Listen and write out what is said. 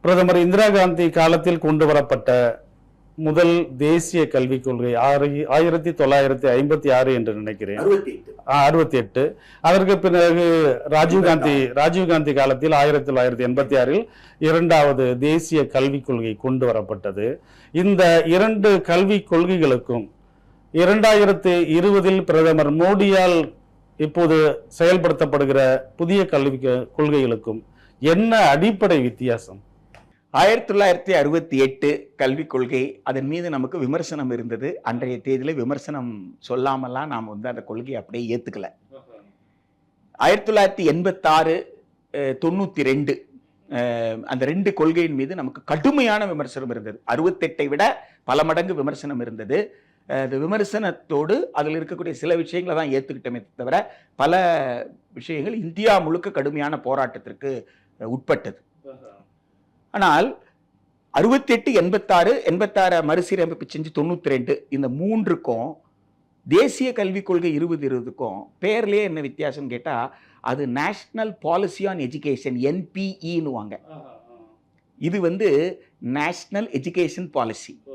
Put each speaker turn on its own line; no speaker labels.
பிரதமர் இந்திரா காந்தி காலத்தில் கொண்டு வரப்பட்ட முதல் தேசிய கல்விக் கொள்கை ஆறு- ஆயிரத்தி தொள்ளாயிரத்தி ஐம்பத்தி ஆறு என்று நினைக்கிறேன்.
அறுபத்தி எட்டு.
அறுபத்தி எட்டு. அதற்கு பிறகு ராஜீவ்காந்தி ராஜீவ்காந்தி காலத்தில் ஆயிரத்தி தொள்ளாயிரத்தி எண்பத்தி ஆறில் இரண்டாவது தேசிய கல்விக் கொள்கை கொண்டு வரப்பட்டது இந்த இரண்டு கல்விக் கொள்கைகளுக்கும் இரண்டாயிரத்தி இருபதில் பிரதமர் மோடியால் இப்போது செயல்படுத்தப்படுகிற புதிய கல்வி கொள்கைகளுக்கும் என்ன அடிப்படை வித்தியாசம்?
ஆயிரத்தி தொள்ளாயிரத்தி அறுபத்தி எட்டு கல்விக் கொள்கை அதன் மீது நமக்கு விமர்சனம் இருந்தது. அன்றைய தேதியில் விமர்சனம் சொல்லாமலாம் நாம் வந்து அந்த கொள்கையை அப்படியே ஏற்றுக்கல ஆயிரத்தி தொள்ளாயிரத்தி எண்பத்தாறு தொண்ணூற்றி ரெண்டு அந்த ரெண்டு கொள்கையின் மீது நமக்கு கடுமையான விமர்சனம் இருந்தது. அறுபத்தெட்டை விட பல மடங்கு விமர்சனம் இருந்தது. அந்த விமர்சனத்தோடு அதில் இருக்கக்கூடிய சில விஷயங்களை தான் ஏற்றுக்கிட்டோமே தவிர பல விஷயங்கள் இந்தியா முழுக்க கடுமையான போராட்டத்திற்கு உட்பட்டது. ஆனால் அறுபத்தெட்டு எண்பத்தாறு எண்பத்தாறு மறுசீரமைப்பு செஞ்சு தொண்ணூற்றி ரெண்டு இந்த மூன்றுக்கும் தேசிய கல்விக் கொள்கை இருபது இருபதுக்கும் பேர்லேயே என்ன வித்தியாசம் கேட்டால் அது நேஷ்னல் பாலிசி ஆன் எஜுகேஷன் என்பிஇன்னுவாங்க இது வந்து நேஷ்னல் எஜுகேஷன் பாலிசி